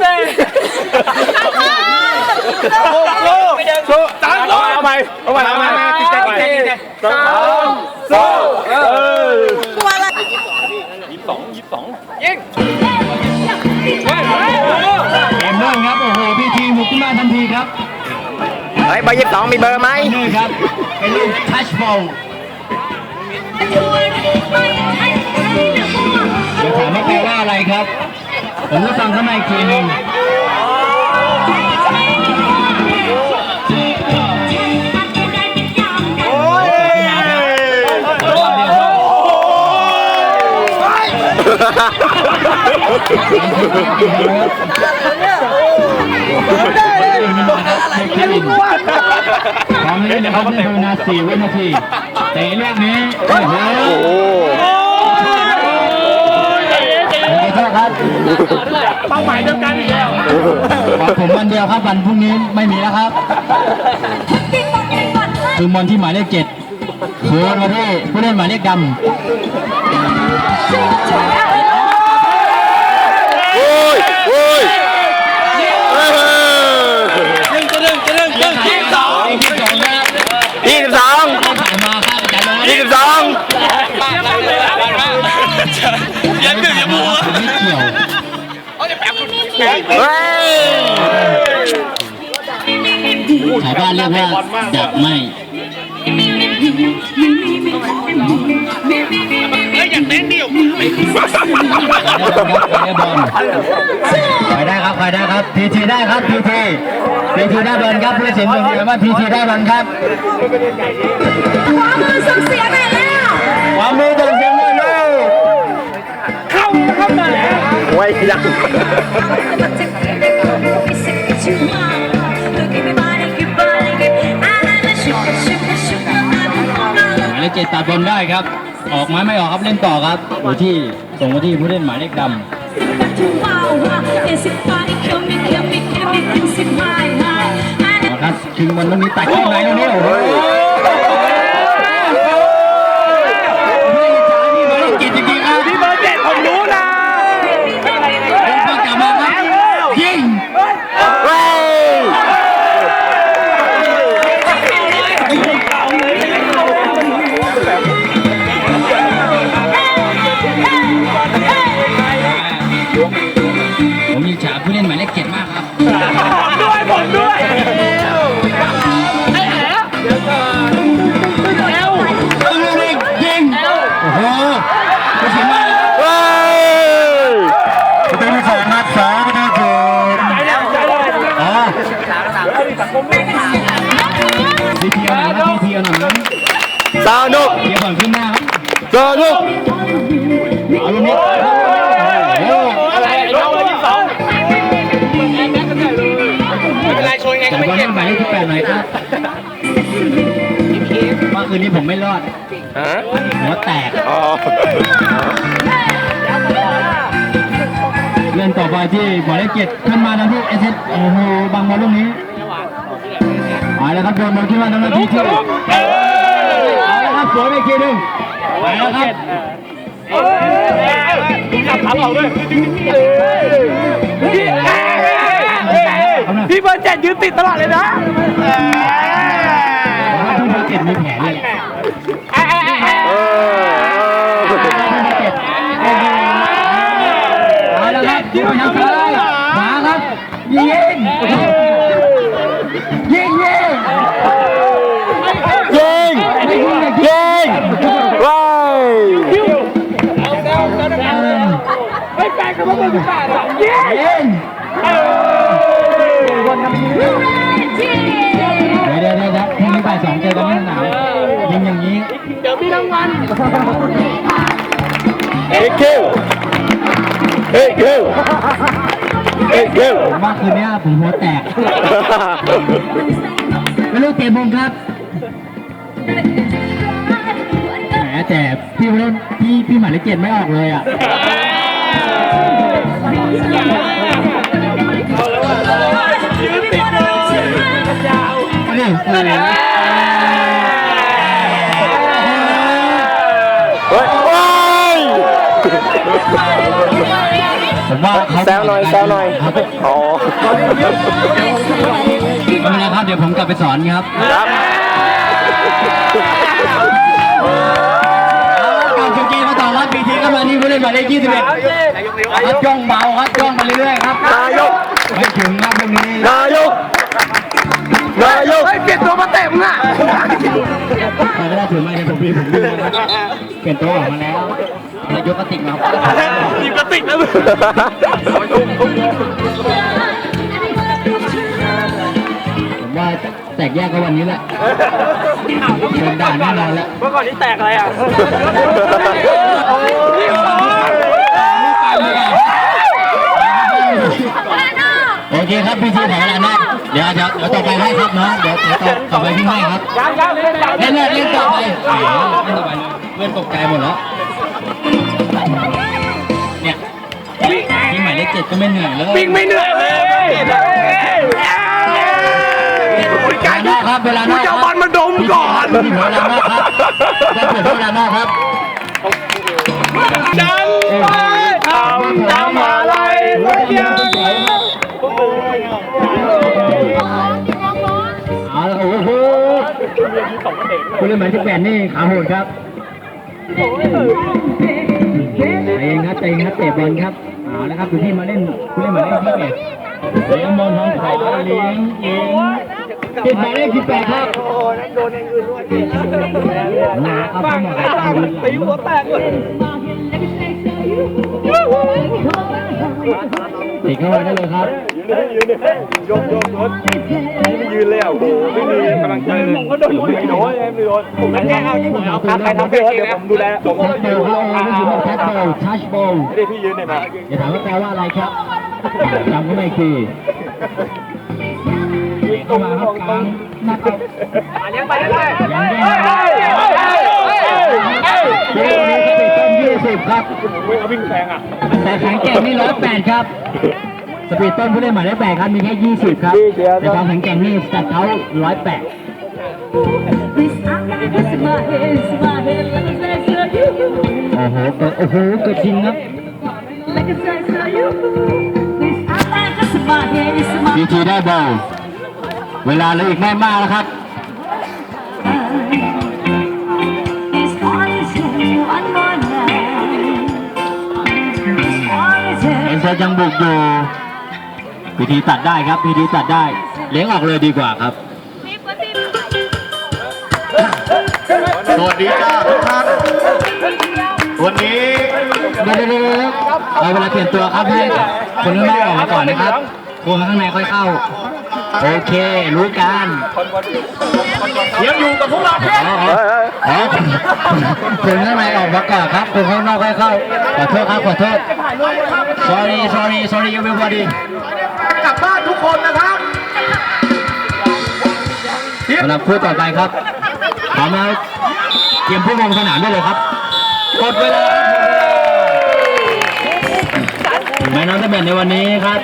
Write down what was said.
สี่สู้สามสู้เอาไปเอาไปเอาไปจิตใจจิตใจจิตใจสามสู้เออตัวอะไรยี่สิบสองยี่สิบสองยิงเกมเริ่มครับ โอ้โห พี่ทีมุกขึ้นมาทันทีครับเฮ้ยเบอร์ยี่สิบสองมีเบอร์ไหมนี่ครับ เป็นลูกทัชบอลเดี๋ยวถามว่าแปลว่าอะไรครับ ผมก็ฟังเข้ามาอีกทีหนึ่งไม่รู้ว่าพร้อมเลยนะครับในเวลา4วินาทีเตะลูกนี้โอ้โห โอ้ ครับเป้าหมายเดียวกันอีกแล้ว ผมวันเดียวครับวันพรุ่งนี้ไม่มีแล้วครับคือมอนที่หมายเลขเจ็ดคืนมาที่ผู้เล่นหมายเลขดโอ้ยโอ้ย เรียกว่าดักไม่เฮ้ยอยากเต้นเดียวไปได้ครับไปได้ครับพีทีได้ครับพีทีพีทีได้บอลครับผู้ตัดสินยืนยันว่าพีทีได้บอลครับความมือส่งเสียงหน่อยแล้วความมือตรงเสียงเลยเลยเข้าเข้ามาแล้วไว้ยัง เลขเจ็ดตัดบอลได้ครับ ออกไม้ไม่ออกครับเล่นต่อครับอยู่ที่ส่งมาที่ผู้เล่นหมายเลขดำครับถึงบอลตรงนี้ตัดขึ้นไหนตรงนี้โอ้โห นุกเทียก่อนขึ้นหน้าครับสนุกเอาลูกนี้โอ้โหอะไรน้องเบอร์ยี่สิบสองไม่เป็นไรชนไงแต่ก็ไม่บอลเก็บหมายเลขที่แปดหน่อยครับเมื่อคืนนี้ผมไม่รอดฮะหัวแตกอ๋อเล่นต่อไปที่หมายเลขเจ็ดขึ้นมาทางที่เอสเอสโอ้โหบังบอลลูกนี้ไปแล้วครับโดนบอลขึ้นมาทางที่ที่เอาละครับ สวยไปอีกทีหนึงไปแล้วครับขับขาเราด้วยพี่เบอร์เจ็ดยืนติดตลอดเลยนะผมว่าที่เบอร์เจ็ดมีแผนเลยเออเอาละครับยิงทางซ้ายขวาครับยิงยิง นี้บ่ายสองเจอกันที่สนามยิงอย่างนี้ เดี๋ยวมีรางวัลเฮ้ยคิวเฮ้ยคิวเฮ้ยคิวผมว่าคืนนี้ผมหัวแตกไม่รู้เตะมุมครับแหมแต่พี่เล่นพี่พี่หมายเลขเจ็ดไม่ออกเลยอะพอแล้วว่ายืนติดเลยยาวนี่โอ้โหเฮ้ยโอ้ ว่าเขาแซวหน่อยแซวหน่อยครับอ๋อไม่เป็นไรครับเดี๋ยวผมกลับไปสอนครับครับเอาละก่อนจบเกมมาต่อครับปีทีก็มาที่ผู้เล่นหมายเลข21ครับจ้องเบาครับจ้องไปเรื่อยๆครับนายกไม่ถึงครับตรงนี้นายกนายกเปลี่ยนตัวมาเต็มอะใครไม่ได้ถือไม้ในผม พี่ผมดูนะครับเปลี่ยนตัวออกมาแล้วนายกกระติกมาหยิบกระติกแล้วผมว่าแตกแยกก็วันนี้แหละโดนด่าแน่นอนแล้วเมื่อก่อนนี่แตกอะไรอะโอเคครับพี่ทีขอเวลาหน้าเดี๋ยวเดี๋ยวเดี๋ยวต่อไปให้ครับเนาะเดี๋ยวเดี๋ยวต่อไปพี่ให้ครับเล่นเล่นเล่นต่อเต่อไปเลยเพื่อนตกใจหมดแล้ว เนี่ยที่หมายเลขเจ็ดก็ไม่เหนื่อยเลยวิ่งไม่เหนื่อยเลยเวลาหน้าครับเวลาหน้าจะเอาบอลมาดมก่อนพี่เวลาหน้าครับได้เปลี่ยนเวลาหน้าครับ เล่นหมายที่แปดนี่ขาโหดครับใจเองครับใจเองครับเตะบอลครับเอาละครับคุณที่มาเล่นคุณเล่นหมายเลขที่แปดเลี้ยงบอลทางขวาเลี้ยงเลี้ยงติดหมายเลขที่แปดครับนาเอาเข้ามาให้ตามยืนหลังหัวแตกเลย ติดเข้ามาได้เลยครับยืนยืนยกยกรถไม่ยืนเลยอะโอ้โหไม่มีกำลังใจเลยผมก็โดนไม่โดนไม่โดนผมแค่เอาที่ผมเอาใครทำเพื่อเดี๋ยวผมดูแลผมทัชโบว์ครับนี่คือทัชโบว์ทัชโบว์ไม่ได้พี่ยืนเนี่ยมาอย่าถามว่าแปลว่าอะไรครับจำก็ไม่คือเข้ามาครับกลางน้าเข้าเลี้ยงไปเรื่อยยังได้เฮ้ยเฮ้ยเฮ้ยเฮ้ยต้นยี่ สิบครับเอาวิ่งแซงอะแต่แข็งแกร่งนี่ร้อยแปดครับสปีดต้นผู้เล่นหมายเลขแปดครับมีแค่ยี่สิบครับแต่ความแข็งแกร่งนี่สตัดเขาร้อยแปด This I'm not just my head, it's my head, like a sex to you. โอ้โหเกิดโอ้โหเกิดจริงครับ Like a sex to you. This I'm not just my head, it's my พีทีได้บอลเวลาเหลืออีกไม่มากแล้วครับ is เอ็น here. เซอร์ยังบุกอยู่พีทีตัดได้ครับพีทีตัดได้ เลี้ยงออกเลยดีกว่าครับ สวัสดีจ้าทุกท่านวันนี้เดี๋ยวเดี๋ยวเดี๋ยวเอาเวลาเปลี่ยนตัวครับให้คนข้างนอกออกมาก่อนนะครับคนข้างในค่อยเข้า โอเครู้กันเดี๋ยวอยู่กับพวกเราอ๋ออ๋ออ๋อคนข้างในออกมาก่อนครับคนข้างนอกค่อยเข้าขอโทษครับขอโทษ sorry sorry sorry everybody กลับบ้านทุกคนนะครับสำหรับคู่ต่อไปครับพร้อมแล้วเตรียมผู้ลงสนามได้เลยครับกดเวลาถึงแม้น้องจะเป็นในวันนี้ครับ